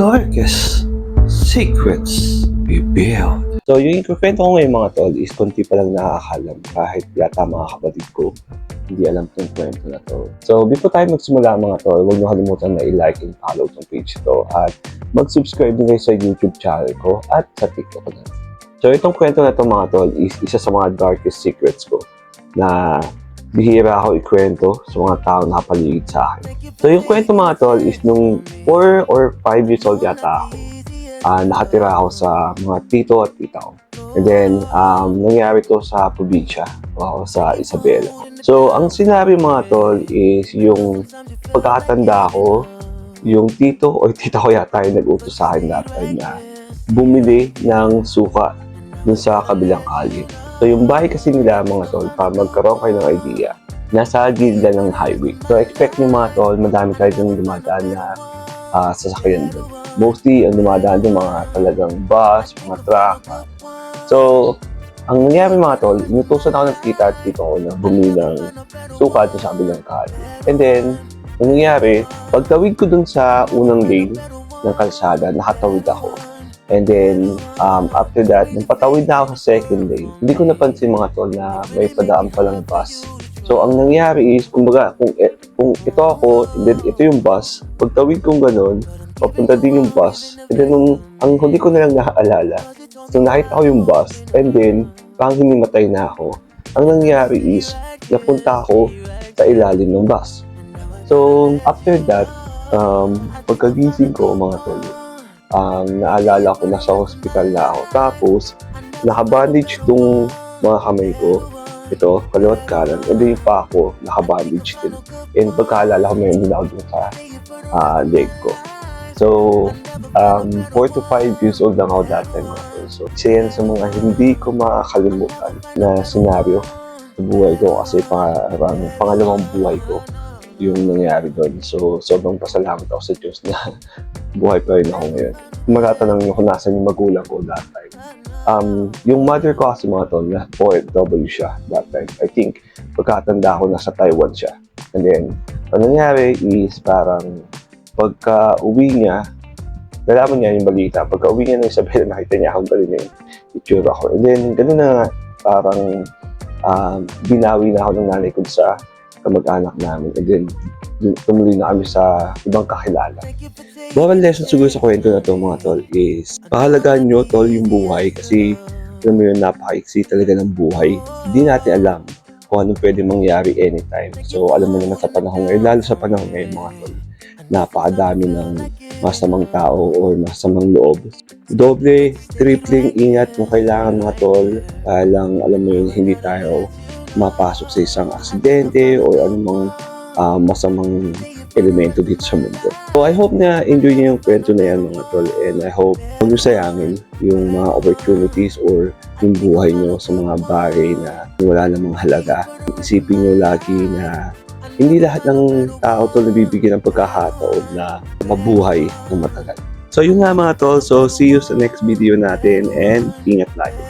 darkest secrets revealed. So, yung ikukwento ko ngayon mga tol is konti pa lang nakakalam kahit yata mga kapatid ko hindi alam itong kwento na to. So, before tayo magsimula mga tol, huwag niyo kalimutan na i-like and follow itong page to at mag-subscribe din sa YouTube channel ko at sa TikTok ko na. So, itong kwento na to mga tol is isa sa mga darkest secrets ko na bihira ako ikwento sa mga tao na paligid sa akin. So, yung kwento mga tol is nung 4 or 5 years old yata ako. Ah, nakatira ako sa mga tito at tita ko. And then, um, nangyari to sa probinsya o sa Isabela. So, ang sinabi mga tol is yung pagkakatanda ko, yung tito o tita ko yata yung nag-utos sa akin that time na bumili ng suka dun sa kabilang alley. So, yung bahay kasi nila mga tol, para magkaroon kayo ng idea, nasa gilda ng highway. So, expect nyo mga tol, madami kayo dun dumadaan na ah, sasakyan dun. Mostly, ang dumadaan dun mga talagang bus, mga truck. ah. So, ang nangyari mga tol, inutusan ako ng tita at tito ko na bumili ng suka dun sa kabilang kali. And then, ang nangyari, pagtawid ko dun sa unang lane ng kalsada, nakatawid ako. And then, um, after that, nung patawid na ako sa second lane, hindi ko napansin mga tol na may padaan palang bus. So, ang nangyari is, kumbaga, kung, e- kung ito ako, and then ito yung bus, pagtawid kong ganun, papunta din yung bus. And then, nung, ang hindi ko na lang naaalala, so nakita ko yung bus, and then, parang hinimatay na ako. Ang nangyari is, napunta ako sa ilalim ng bus. So, after that, um, pagkagising ko, mga tol, um, naalala ko, nasa hospital na ako. Tapos, nakabandage tong mga kamay ko. Ito, kaliwat kanan. And then yung pa ako, nakabandage din. And pagkaalala ko, may nila ako dun sa ah, leg ko. So, um, 4 to 5 years old lang ako that time. So, isa yan sa mga hindi ko makakalimutan na senaryo sa buhay ko kasi parang pangalawang buhay ko yung nangyari doon. So, sobrang pasalamat ako sa Diyos na buhay pa rin ako ngayon. Magatanong niyo kung nasan yung magulang ko that time. Um, yung mother ko kasi mga tol, na OFW siya that time. I think, pagkatanda ko, nasa Taiwan siya. And then, ang nangyari is parang pagka uwi niya, nalaman niya yung balita. Pagka uwi niya ng Isabela, nakita niya akong galing yung itsura ko. And then, ganun na nga, parang um, binawi na ako ng nanay ko sa kamag-anak namin. And then, tumuloy na kami sa ibang kakilala. Moral lesson siguro sa kwento na to mga tol is pahalagaan nyo tol yung buhay kasi alam mo yun, napakaiksi talaga ng buhay. Hindi natin alam kung anong pwede mangyari anytime. So, alam mo naman sa panahon ngayon, lalo sa panahon ngayon mga tol, napakadami ng masamang tao or masamang loob. Doble, tripling ingat kung kailangan mga tol. Kaya lang, alam mo yun, hindi tayo mapasok sa isang aksidente or anumang ah, masamang elemento dito sa mundo. So I hope na enjoy niyo yung kwento na yan mga tol and I hope huwag niyo sayangin yung mga opportunities or yung buhay niyo sa mga bagay na wala namang halaga. Isipin niyo lagi na hindi lahat ng tao to nabibigyan ng pagkakataon na mabuhay ng matagal. So yun nga mga tol, so see you sa next video natin and ingat lagi.